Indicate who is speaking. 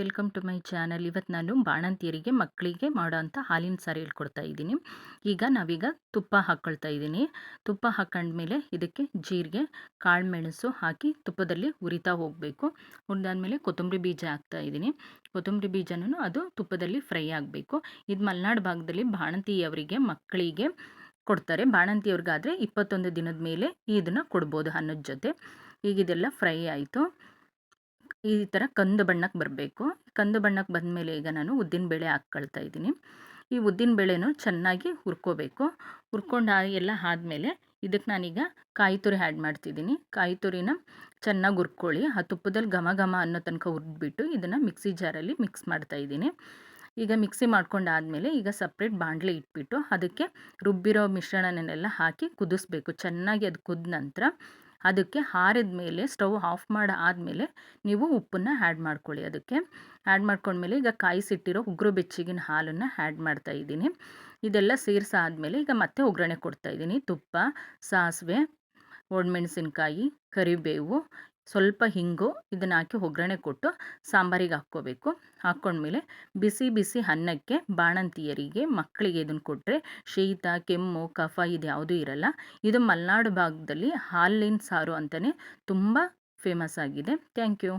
Speaker 1: Welcome to my channel ಇವತ್ತು ನಾನು ಬಾಣಂತಿಯರಿಗೆ ಮಕ್ಕಳಿಗೆ ಮಾಡೋವಂಥ ಹಾಲಿನ ಸಾರಿ ಹೇಳ್ಕೊಡ್ತಾ ಇದ್ದೀನಿ. ಈಗ ನಾವೀಗ ತುಪ್ಪ ಹಾಕ್ಕೊಳ್ತಾ ಇದ್ದೀನಿ. ತುಪ್ಪ ಹಾಕೊಂಡ್ಮೇಲೆ ಇದಕ್ಕೆ ಜೀರಿಗೆ ಕಾಳು ಮೆಣಸು ಹಾಕಿ ತುಪ್ಪದಲ್ಲಿ ಉರಿತಾ ಹೋಗಬೇಕು. ಹುರಿದಾದ್ಮೇಲೆ ಕೊತ್ತಂಬರಿ ಬೀಜ ಹಾಕ್ತಾ ಇದ್ದೀನಿ. ಕೊತ್ತಂಬರಿ ಬೀಜನೂ ಅದು ತುಪ್ಪದಲ್ಲಿ ಫ್ರೈ ಆಗಬೇಕು. ಇದು ಮಲೆನಾಡು ಭಾಗದಲ್ಲಿ ಬಾಣಂತಿಯವರಿಗೆ ಮಕ್ಕಳಿಗೆ ಕೊಡ್ತಾರೆ. ಬಾಣಂತಿಯವ್ರಿಗಾದರೆ ಇಪ್ಪತ್ತೊಂದು ದಿನದ ಮೇಲೆ ಇದನ್ನು ಕೊಡ್ಬೋದು ಅನ್ನದ ಜೊತೆ. ಈಗ ಇದೆಲ್ಲ ಫ್ರೈ ಆಯಿತು. ಈ ಥರ ಕಂದು ಬಣ್ಣಕ್ಕೆ ಬರಬೇಕು. ಕಂದು ಬಣ್ಣಕ್ಕೆ ಬಂದಮೇಲೆ ಈಗ ನಾನು ಉದ್ದಿನಬೇಳೆ ಹಾಕ್ಕೊಳ್ತಾ ಇದ್ದೀನಿ. ಈ ಉದ್ದಿನ ಬೇಳೆನೂ ಚೆನ್ನಾಗಿ ಹುರ್ಕೋಬೇಕು. ಹುರ್ಕೊಂಡು ಎಲ್ಲ ಆದಮೇಲೆ ಇದಕ್ಕೆ ನಾನೀಗ ಕಾಯಿ ತುರಿ ಆ್ಯಡ್ ಮಾಡ್ತಿದ್ದೀನಿ. ಕಾಯಿ ತುರಿನ ಚೆನ್ನಾಗಿ ಹುರ್ಕೊಳ್ಳಿ. ಆ ತುಪ್ಪದಲ್ಲಿ ಘಮ ಘಮ ಅನ್ನೋ ತನಕ ಹುರಿದ್ಬಿಟ್ಟು ಇದನ್ನು ಮಿಕ್ಸಿ ಜಾರಲ್ಲಿ ಮಿಕ್ಸ್ ಮಾಡ್ತಾ ಇದ್ದೀನಿ. ಈಗ ಮಿಕ್ಸಿ ಮಾಡ್ಕೊಂಡಾದಮೇಲೆ ಈಗ ಸಪ್ರೇಟ್ ಬಾಂಡ್ಲಿ ಇಟ್ಬಿಟ್ಟು ಅದಕ್ಕೆ ರುಬ್ಬಿರೋ ಮಿಶ್ರಣನೆಲ್ಲ ಹಾಕಿ ಕುದಿಸ್ಬೇಕು. ಚೆನ್ನಾಗಿ ಅದು ಕುದ್ದ ನಂತರ ಅದಕ್ಕೆ ಹಾರಿದ ಮೇಲೆ, ಸ್ಟವ್ ಆಫ್ ಮಾಡಿ ಆದಮೇಲೆ ನೀವು ಉಪ್ಪನ್ನು ಆ್ಯಡ್ ಮಾಡ್ಕೊಳ್ಳಿ. ಅದಕ್ಕೆ ಆ್ಯಡ್ ಮಾಡ್ಕೊಂಡ್ಮೇಲೆ ಈಗ ಕಾಯಿಸಿಟ್ಟಿರೋ ಉಗುರು ಬೆಚ್ಚಗಿನ ಹಾಲನ್ನು ಆ್ಯಡ್ ಮಾಡ್ತಾ ಇದ್ದೀನಿ. ಇದೆಲ್ಲ ಸೇರಿಸಾದ್ಮೇಲೆ ಈಗ ಮತ್ತೆ ಒಗ್ಗರಣೆ ಕೊಡ್ತಾ ಇದ್ದೀನಿ. ತುಪ್ಪ, ಸಾಸಿವೆ, ಒಣಮೆಣಸಿನ್ಕಾಯಿ, ಕರಿಬೇವು ಸ್ವಲ್ಪ ಹಿಂಗು ಇದನ್ನು ಹಾಕಿ ಒಗ್ಗರಣೆ ಕೊಟ್ಟು ಸಾಂಬಾರಿಗೆ ಹಾಕ್ಕೋಬೇಕು. ಹಾಕ್ಕೊಂಡ್ಮೇಲೆ ಬಿಸಿ ಬಿಸಿ ಅನ್ನಕ್ಕೆ ಬಾಣಂತಿಯರಿಗೆ ಮಕ್ಕಳಿಗೆ ಇದನ್ನು ಕೊಟ್ಟರೆ ಶೀತ, ಕೆಮ್ಮು, ಕಫ ಇದು ಯಾವುದೂ ಇರಲ್ಲ. ಇದು ಮಲೆನಾಡು ಭಾಗದಲ್ಲಿ ಹಾಲಿನ ಸಾರು ಅಂತಲೇ ತುಂಬ ಫೇಮಸ್ ಆಗಿದೆ. Thank you